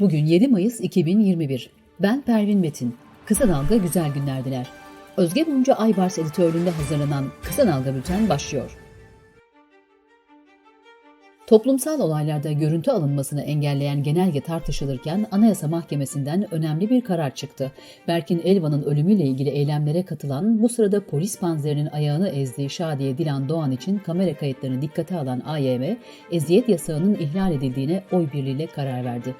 Bugün 7 Mayıs 2021. Ben Pervin Metin. Kısa Dalga güzel günler diler. Özge Mumcu Aybars editörlüğünde hazırlanan Kısa Dalga Bülten başlıyor. Toplumsal olaylarda görüntü alınmasını engelleyen genelge tartışılırken Anayasa Mahkemesi'nden önemli bir karar çıktı. Berkin Elvan'ın ölümüyle ilgili eylemlere katılan, bu sırada polis panzerinin ayağını ezdiği Şadiye Dilan Doğan için kamera kayıtlarını dikkate alan AYM, eziyet yasağının ihlal edildiğine oy birliğiyle karar verdi.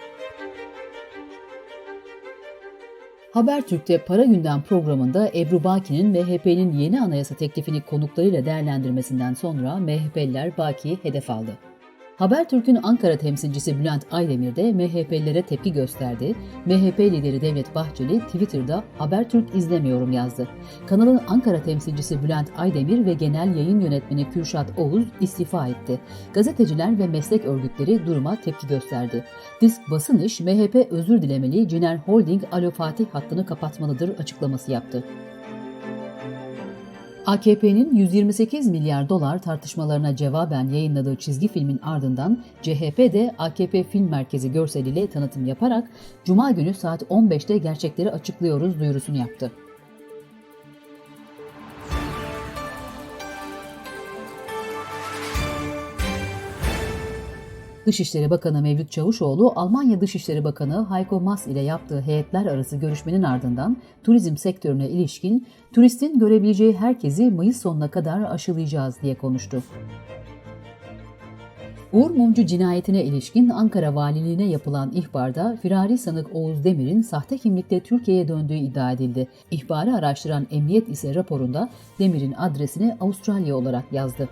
Habertürk'te Para Gündem programında Ebru Baki'nin MHP'nin yeni anayasa teklifini konuklarıyla değerlendirmesinden sonra MHP'liler Baki'yi hedef aldı. Habertürk'ün Ankara temsilcisi Bülent Aydemir de MHP'lilere tepki gösterdi. MHP lideri Devlet Bahçeli Twitter'da Habertürk izlemiyorum yazdı. Kanalın Ankara temsilcisi Bülent Aydemir ve genel yayın yönetmeni Kürşat Oğuz istifa etti. Gazeteciler ve meslek örgütleri duruma tepki gösterdi. Disk Basın İş, MHP özür dilemeli, Ciner Holding Alo Fatih hattını kapatmalıdır açıklaması yaptı. AKP'nin 128 milyar dolar tartışmalarına cevaben yayınladığı çizgi filmin ardından CHP de AKP Film Merkezi görseliyle tanıtım yaparak Cuma günü saat 15'te gerçekleri açıklıyoruz duyurusunu yaptı. Dışişleri Bakanı Mevlüt Çavuşoğlu, Almanya Dışişleri Bakanı Heiko Maas ile yaptığı heyetler arası görüşmenin ardından turizm sektörüne ilişkin turistin görebileceği herkesi Mayıs sonuna kadar aşılayacağız diye konuştu. Uğur Mumcu cinayetine ilişkin Ankara Valiliğine yapılan ihbarda firari sanık Oğuz Demir'in sahte kimlikte Türkiye'ye döndüğü iddia edildi. İhbarı araştıran emniyet ise raporunda Demir'in adresini Avustralya olarak yazdı.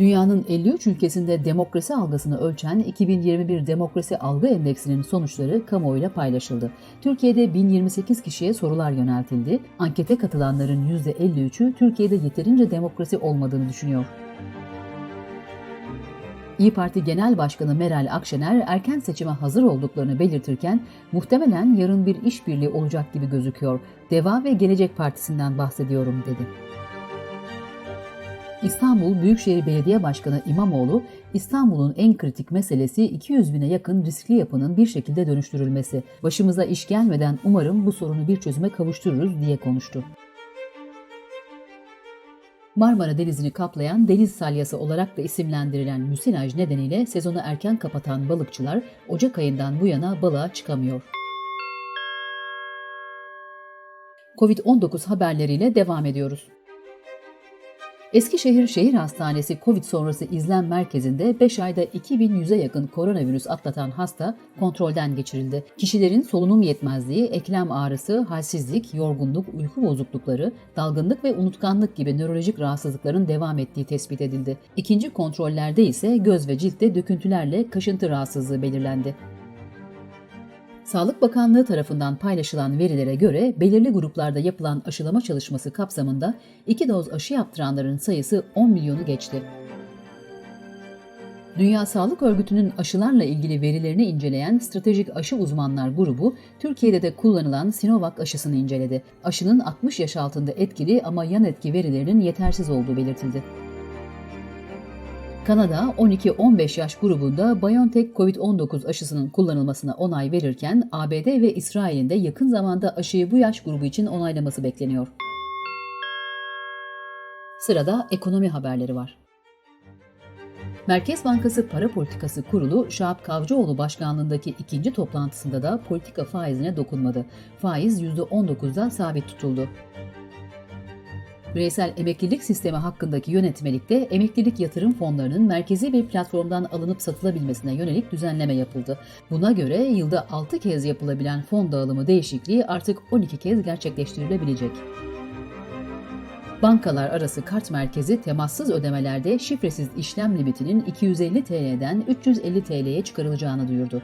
Dünyanın 53 ülkesinde demokrasi algısını ölçen 2021 Demokrasi Algı Endeksinin sonuçları kamuoyuyla paylaşıldı. Türkiye'de 1028 kişiye sorular yöneltildi. Ankete katılanların %53'ü Türkiye'de yeterince demokrasi olmadığını düşünüyor. İyi Parti Genel Başkanı Meral Akşener erken seçime hazır olduklarını belirtirken muhtemelen yarın bir işbirliği olacak gibi gözüküyor. Deva ve Gelecek Partisi'nden bahsediyorum dedi. İstanbul Büyükşehir Belediye Başkanı İmamoğlu, İstanbul'un en kritik meselesi 200 bine yakın riskli yapının bir şekilde dönüştürülmesi. Başımıza iş gelmeden umarım bu sorunu bir çözüme kavuştururuz diye konuştu. Marmara Denizi'ni kaplayan deniz salyası olarak da isimlendirilen müsilaj nedeniyle sezonu erken kapatan balıkçılar Ocak ayından bu yana balığa çıkamıyor. Covid-19 haberleriyle devam ediyoruz. Eskişehir Şehir Hastanesi COVID sonrası izlem merkezinde 5 ayda 2100'e yakın koronavirüs atlatan hasta kontrolden geçirildi. Kişilerin solunum yetmezliği, eklem ağrısı, halsizlik, yorgunluk, uyku bozuklukları, dalgınlık ve unutkanlık gibi nörolojik rahatsızlıkların devam ettiği tespit edildi. İkinci kontrollerde ise göz ve ciltte döküntülerle kaşıntı rahatsızlığı belirlendi. Sağlık Bakanlığı tarafından paylaşılan verilere göre belirli gruplarda yapılan aşılama çalışması kapsamında iki doz aşı yaptıranların sayısı 10 milyonu geçti. Dünya Sağlık Örgütü'nün aşılarla ilgili verilerini inceleyen Stratejik Aşı Uzmanlar grubu, Türkiye'de de kullanılan Sinovac aşısını inceledi. Aşının 60 yaş altında etkili ama yan etki verilerinin yetersiz olduğu belirtildi. Kanada 12-15 yaş grubunda BioNTech COVID-19 aşısının kullanılmasına onay verirken ABD ve İsrail'in de yakın zamanda aşıyı bu yaş grubu için onaylaması bekleniyor. Sırada ekonomi haberleri var. Merkez Bankası Para Politikası Kurulu Şahap Kavcıoğlu başkanlığındaki ikinci toplantısında da politika faizine dokunmadı. Faiz %19'da sabit tutuldu. Bireysel emeklilik sistemi hakkındaki yönetmelikte emeklilik yatırım fonlarının merkezi bir platformdan alınıp satılabilmesine yönelik düzenleme yapıldı. Buna göre yılda 6 kez yapılabilen fon dağılımı değişikliği artık 12 kez gerçekleştirilebilecek. Bankalar arası kart merkezi temassız ödemelerde şifresiz işlem limitinin 250 TL'den 350 TL'ye çıkarılacağını duyurdu.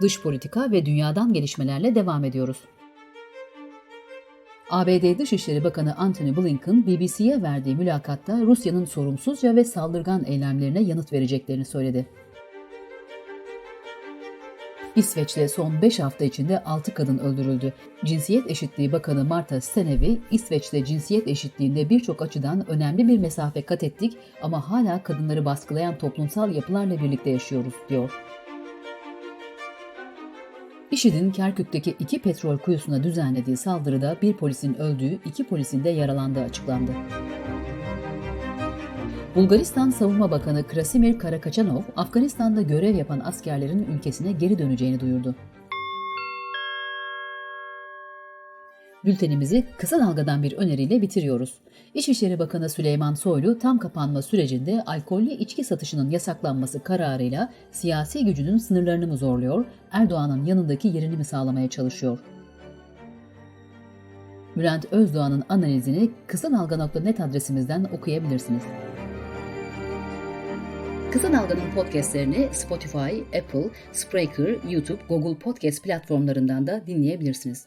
Dış politika ve dünyadan gelişmelerle devam ediyoruz. ABD Dışişleri Bakanı Antony Blinken BBC'ye verdiği mülakatta Rusya'nın sorumsuzca ve saldırgan eylemlerine yanıt vereceklerini söyledi. İsveç'te son 5 hafta içinde 6 kadın öldürüldü. Cinsiyet Eşitliği Bakanı Marta Stenevi, İsveç'te cinsiyet eşitliğinde birçok açıdan önemli bir mesafe kat ettik ama hala kadınları baskılayan toplumsal yapılarla birlikte yaşıyoruz, diyor. IŞİD'in Kerkük'teki iki petrol kuyusuna düzenlediği saldırıda bir polisin öldüğü, iki polisin de yaralandığı açıklandı. Bulgaristan Savunma Bakanı Krasimir Karakaçanov, Afganistan'da görev yapan askerlerin ülkesine geri döneceğini duyurdu. Bültenimizi kısa dalgadan bir öneriyle bitiriyoruz. İçişleri Bakanı Süleyman Soylu tam kapanma sürecinde alkollü içki satışının yasaklanması kararıyla siyasi gücünün sınırlarını mı zorluyor, Erdoğan'ın yanındaki yerini mi sağlamaya çalışıyor? Bülent Özdoğan'ın analizini kısa dalga.net adresimizden okuyabilirsiniz. Kısa Dalga'nın podcastlerini Spotify, Apple, Spreaker, YouTube, Google Podcast platformlarından da dinleyebilirsiniz.